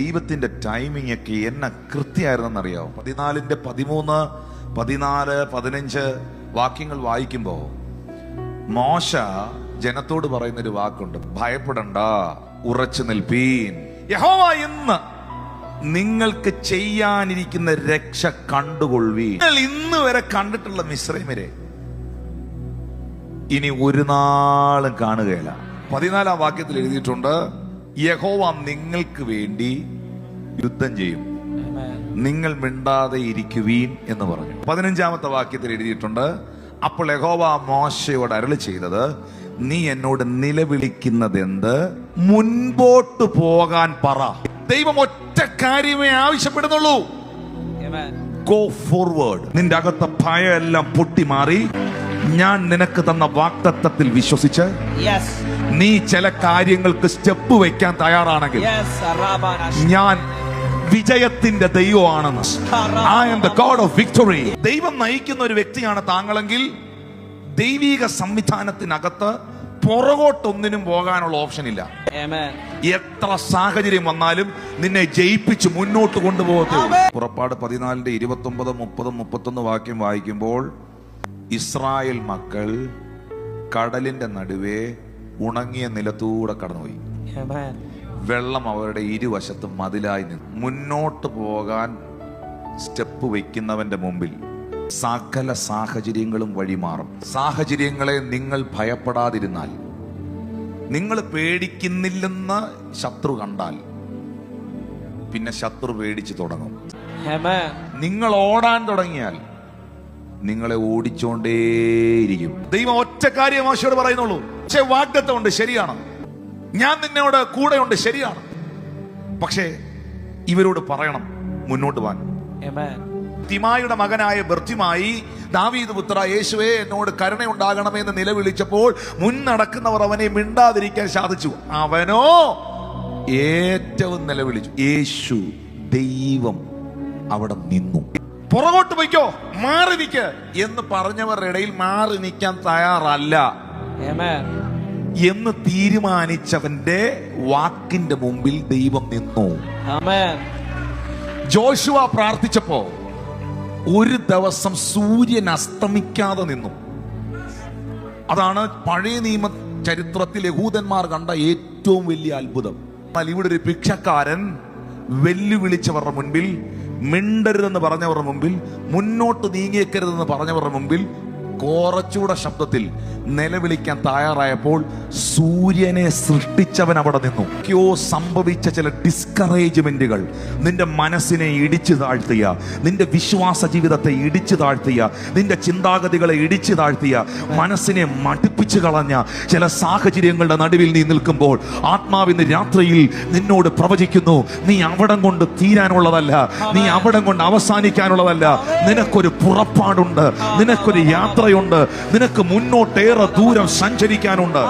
ദൈവത്തിന്റെ ടൈമിംഗ് ഒക്കെ എന്നെ കൃത്യമായിരുന്നെന്നറിയാവും? പതിനാലിന്റെ പതിമൂന്ന് പതിനാല് പതിനഞ്ച് വാക്യങ്ങൾ വായിക്കുമ്പോ മോശ ജനത്തോട് പറയുന്ന ഒരു വാക്കുണ്ട്. ഭയപ്പെടണ്ട ഉറച്ചു നിൽപ്പീൻ. യഹോവ ഇന്ന് നിങ്ങൾക്ക് ചെയ്യാനിരിക്കുന്ന രക്ഷ കണ്ടുകൊള്ളി നിങ്ങൾ ഇന്ന് വരെ കണ്ടിട്ടുള്ള മിശ്രമരെ ഇനി ഒരു നാളും കാണുകയില്ല. പതിനാലാം വാക്യത്തിൽ എഴുതിയിട്ടുണ്ട് യഹോവ നിങ്ങൾക്ക് വേണ്ടി യുദ്ധം ചെയ്യും. നിങ്ങൾ മിണ്ടാതെ ഇരിക്കുവീൻ എന്ന് പറഞ്ഞു. പതിനഞ്ചാമത്തെ വാക്യത്തിൽ എഴുതിയിട്ടുണ്ട് അപ്പോൾ യഹോവ മോശയോട് അരളി ചെയ്തത് നീ എന്നോട് നിലവിളിക്കുന്നത് എന്ത് മുൻപോട്ട് പോകാൻ പറ. ദൈവം ഒറ്റ കാര്യമേ ആവശ്യപ്പെടുന്നുള്ളൂ. ഗോ ഫോർവേഡ് നിന്റെ അകത്തെ ഭയമെല്ലാം പൊട്ടിമാറി. ഞാൻ നിനക്ക് തന്ന വാക്തത്വത്തിൽ വിശ്വസിച്ച്. നീ ചില കാര്യങ്ങൾക്ക് സ്റ്റെപ്പ് വയ്ക്കാൻ തയ്യാറാണെങ്കിൽ ഞാൻ വിജയത്തിന്റെ ദൈവമാണെന്ന്. I am the god of victory ദൈവം നയിക്കുന്ന ഒരു വ്യക്തിയാണ് താങ്കളെങ്കിൽ ദൈവിക സംവിധാനത്തിനകത്ത് പുറകോട്ടൊന്നിനും പോകാനുള്ള ഓപ്ഷൻ ഇല്ല. എത്ര സാഹചര്യം വന്നാലും നിന്നെ ജയിപ്പിച്ച് മുന്നോട്ട് കൊണ്ടുപോകത്തു പുറപ്പാട് പതിനാലിന്റെ ഇരുപത്തി ഒമ്പത് മുപ്പത് മുപ്പത്തൊന്ന് വാക്യം വായിക്കുമ്പോൾ ഇസ്രായേൽ മക്കൾ കടലിന്റെ നടുവേ ഉണങ്ങിയ നിലത്തൂടെ കടന്നുപോയി. വെള്ളം അവരുടെ ഇരുവശത്തും മതിലായി നിന്നു മുന്നോട്ട് പോകാൻ സ്റ്റെപ്പ് വയ്ക്കുന്നവന്റെ മുമ്പിൽ സകല സാഹചര്യങ്ങളും വഴിമാറും സാഹചര്യങ്ങളെ നിങ്ങൾ ഭയപ്പെടാതിരുന്നാൽ നിങ്ങൾ പേടിക്കുന്നില്ലെന്ന് ശത്രു കണ്ടാൽ പിന്നെ ശത്രു പേടിച്ചു തുടങ്ങും. നിങ്ങൾ ഓടാൻ തുടങ്ങിയാൽ നിങ്ങളെ ഓടിച്ചോണ്ടേയിരിക്കും. ദൈവം ഒറ്റ കാര്യം മാഷിയോട് പറയുന്നുള്ളൂ. പക്ഷെ വാഗ്ദത്തമുണ്ട് ശരിയാണ്. ഞാൻ നിന്നോട് കൂടെയുണ്ട് ശരിയാണ്. പക്ഷേ ഇവരോട് പറയണം മുന്നോട്ട് പോകാൻ. Amen. തിമായുടെ മകനായ ബർത്തിമായി ദാവീദ് പുത്ര യേശുവേ എന്നോട് കരുണയുണ്ടാകണമെന്ന് നിലവിളിച്ചപ്പോൾ മുൻ നടക്കുന്നവർ അവനെ മിണ്ടാതിരിക്കാൻ സാധിച്ചു. അവനോ ഏറ്റവും നിലവിളിച്ചു. യേശു ദൈവം അവിടെ നിന്നു. പുറകോട്ട് പോയിക്കോ മാറി നിൽക്ക് എന്ന് പറഞ്ഞവരുടെ ഇടയിൽ മാറി നിൽക്കാൻ തയ്യാറല്ല. എന്ന് തീരുമാനിച്ചവന്റെ വാക്കിന്റെ മുമ്പിൽ ദൈവം നിന്നു. ജോഷുവ പ്രാർത്ഥിച്ചപ്പോ ഒരു ദിവസം സൂര്യൻ അസ്തമിക്കാതെ നിന്നു അതാണ് പഴയ നിയമ ചരിത്രത്തിൽ യഹൂദന്മാർ കണ്ട ഏറ്റവും വലിയ അത്ഭുതം എന്നാൽ ഇവിടെ ഒരു ഭിക്ഷക്കാരൻ വെല്ലുവിളിച്ചവരുടെ മുൻപിൽ മിണ്ടരുതെന്ന് പറഞ്ഞവരുടെ മുമ്പിൽ മുന്നോട്ട് നീങ്ങിയേക്കരുതെന്ന് പറഞ്ഞവരുടെ മുമ്പിൽ കുറച്ചുകൂടെ ശബ്ദത്തിൽ നിലവിളിക്കാൻ തയ്യാറായപ്പോൾ സൂര്യനെ സൃഷ്ടിച്ചവൻ അവിടെ നിന്നു. ക്യോ സംഭവിച്ച ചില ഡിസ്കറേജ്മെന്റുകൾ നിന്റെ മനസ്സിനെ ഇടിച്ചു താഴ്ത്തിയ നിന്റെ വിശ്വാസ ജീവിതത്തെ ഇടിച്ചു താഴ്ത്തിയ നിന്റെ ചിന്താഗതികളെ ഇടിച്ചു താഴ്ത്തിയ മനസ്സിനെ മടുപ്പിച്ചു കളഞ്ഞ ചില സാഹചര്യങ്ങളുടെ നടുവിൽ നീ നിൽക്കുമ്പോൾ ആത്മാവിന്ന് രാത്രിയിൽ നിന്നോട് പ്രവചിക്കുന്നു നീ അവിടം കൊണ്ട് തീരാനുള്ളതല്ല നീ അവിടം കൊണ്ട് അവസാനിക്കാനുള്ളതല്ല. നിനക്കൊരു പുറപ്പാടുണ്ട് നിനക്കൊരു യാത്രയുണ്ട് നിനക്ക് മുന്നോട്ടേറെ ദൂരം സഞ്ചരിക്കാനുണ്ട്.